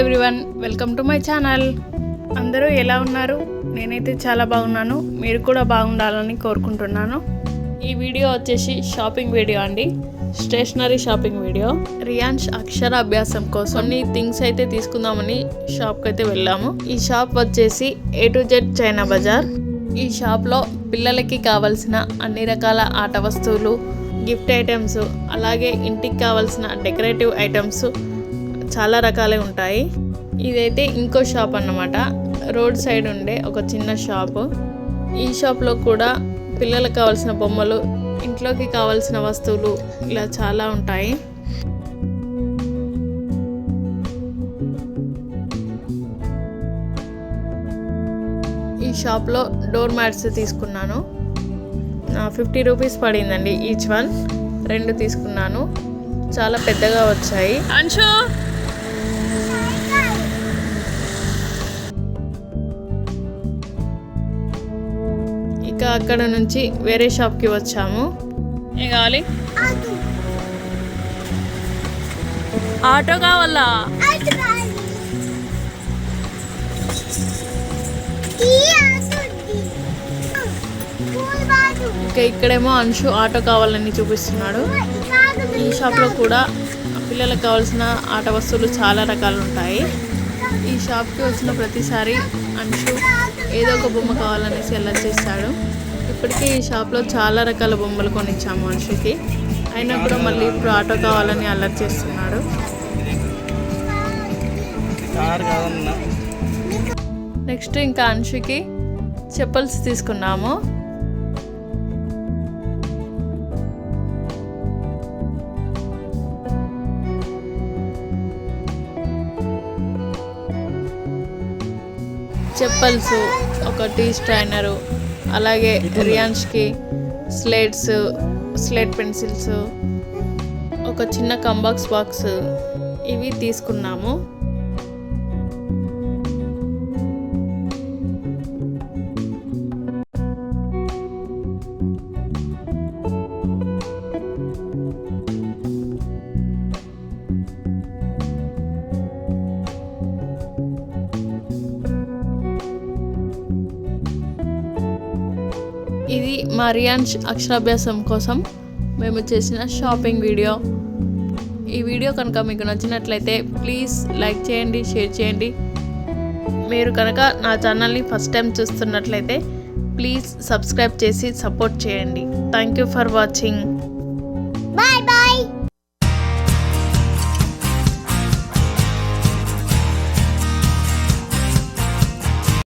Everyone welcome to my channel అందరూ ఎలా ఉన్నారు? నేనైతే చాలా బాగున్నాను. మీరు కూడా బాగుండాలని కోరుకుంటున్నాను. ఈ వీడియో వచ్చేసి షాపింగ్ వీడియో అండి. Stationery shopping video. రియాన్స్ అక్షర అభ్యాసం కోసం కొన్ని థింగ్స్ అయితే తీసుకుందామని షాప్కి అయితే వెళ్ళాము. ఈ షాప్ వచ్చేసి A to Z China Bazar ఈ షాప్లో పిల్లలకి కావాల్సిన అన్ని రకాల ఆట వస్తువులు గిఫ్ట్ ఐటమ్స్ అలాగే ఇంటికి కావాల్సిన డెకరేటివ్ ఐటమ్స్ చాలా రకాలే ఉంటాయి. ఇదైతే ఇంకో షాప్ అన్నమాట. రోడ్ సైడ్ ఉండే ఒక చిన్న షాపు. ఈ షాప్లో కూడా పిల్లలకు కావాల్సిన బొమ్మలు ఇంట్లోకి కావాల్సిన వస్తువులు ఇలా చాలా ఉంటాయి. ఈ షాప్లో డోర్ మ్యాట్స్ తీసుకున్నాను. ఫిఫ్టీ రూపీస్ పడిందండి ఈచ్ వన్. రెండు తీసుకున్నాను. చాలా పెద్దగా వచ్చాయి. అంశు! ఇక అక్కడ నుంచి వేరే షాప్కి వచ్చాము. ఏం కావాలి ఆటో కావాలా? ఇంకా ఇక్కడేమో అంశు ఆటో కావాలని చూపిస్తున్నాడు. ఈ షాప్లో కూడా పిల్లలకు కావాల్సిన ఆట వస్తువులు చాలా రకాలు ఉంటాయి. ఈ షాప్కి వచ్చిన ప్రతిసారి అంశు ఏదో ఒక బొమ్మ కావాలనేసి ఎలా చేస్తాడు. ఇప్పటికే ఈ షాప్లో చాలా రకాల బొమ్మలు కొనిచ్చాము అంశుకి అయినా కూడా మళ్ళీ ఇప్పుడు ఆటో కావాలని అల్లరి చేస్తున్నాడు. నెక్స్ట్ ఇంకా అంశుకి చెప్పల్స్ తీసుకున్నాము. చెప్పల్స్ ఒక టీ స్ట్రైనరు అలాగే రియాన్స్కి స్లేట్స్ స్లేట్ పెన్సిల్స్ ఒక చిన్న కంబాక్స్ బాక్స్ ఇవి తీసుకున్నాము. ఇది మా అక్షరాభ్యాసం కోసం మేము చేసిన షాపింగ్ వీడియో ఈ వీడియో కనుక మీకు నచ్చినట్లయితే ప్లీజ్ లైక్ చేయండి షేర్ చేయండి. మీరు కనుక నా ఛానల్ని ఫస్ట్ టైం చూస్తున్నట్లయితే ప్లీజ్ సబ్స్క్రైబ్ చేసి సపోర్ట్ చేయండి. Thank you for watching